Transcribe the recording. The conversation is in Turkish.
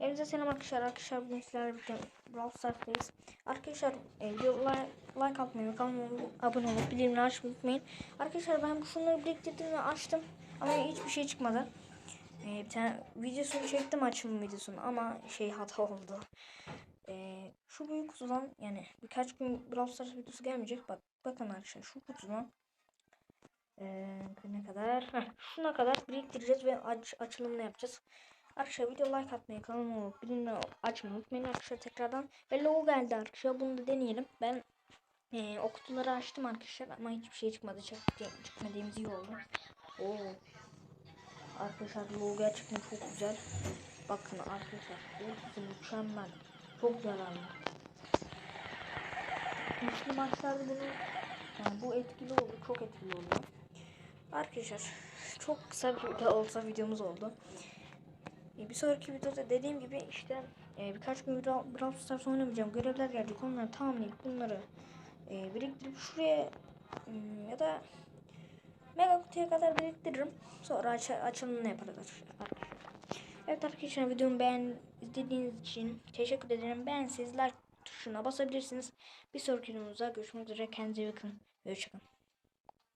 Evinize selam arkadaşlar. Arkadaşlar bugün sizlerle birlikte Brawl Stars'tayız. Arkadaşlar e, video like, like atmayı, kanalıma abone olup bildirimleri açmayı unutmayın. Arkadaşlar ben şunları biriktirdim ve açtım. Ama hiçbir şey çıkmadı. E, bir tane videosunu çektim açım videosunu ama şey hata oldu. E, şu büyük kutudan yani birkaç gün Brawl Stars videosu gelmeyecek. Bak bakın arkadaşlar şu kutudan e, ne kadar? Heh, şuna kadar biriktireceğiz ve aç, açılımını yapacağız. Arkadaşlar video like atmayı, kanalıma bildirimleri açmayı unutmayın arkadaşlar tekrardan. Ve logo geldi arkadaşlar bunu da deneyelim. Ben e, o kutuları açtım arkadaşlar ama hiçbir şey çıkmadı. Çık, çıkmadığımız iyi oldu. Oo. Arkadaşlar logo gerçekten çok güzel. Bakın arkadaşlar bu mükemmel. Çok zararlı. Güçlü maçlarda bunu yani bu etkili oldu. Çok etkili oldu. Arkadaşlar çok kısa bir olsa videomuz oldu. E, bir sonraki videoda dediğim gibi işte e, birkaç gün Brawl Stars oynamayacağım. Görevler gelecek. Onları tamamlayıp bunları e, biriktirip şuraya hmm, ya da mega kutuya kadar biriktiririm. Sonra aç açılımını yaparız. Evet arkadaşlar videomu beğen izlediğiniz için teşekkür ederim. Beğensiz like tuşuna basabilirsiniz. Bir sonraki videomuzda görüşmek üzere. Kendinize iyi bakın. Hoşçakalın.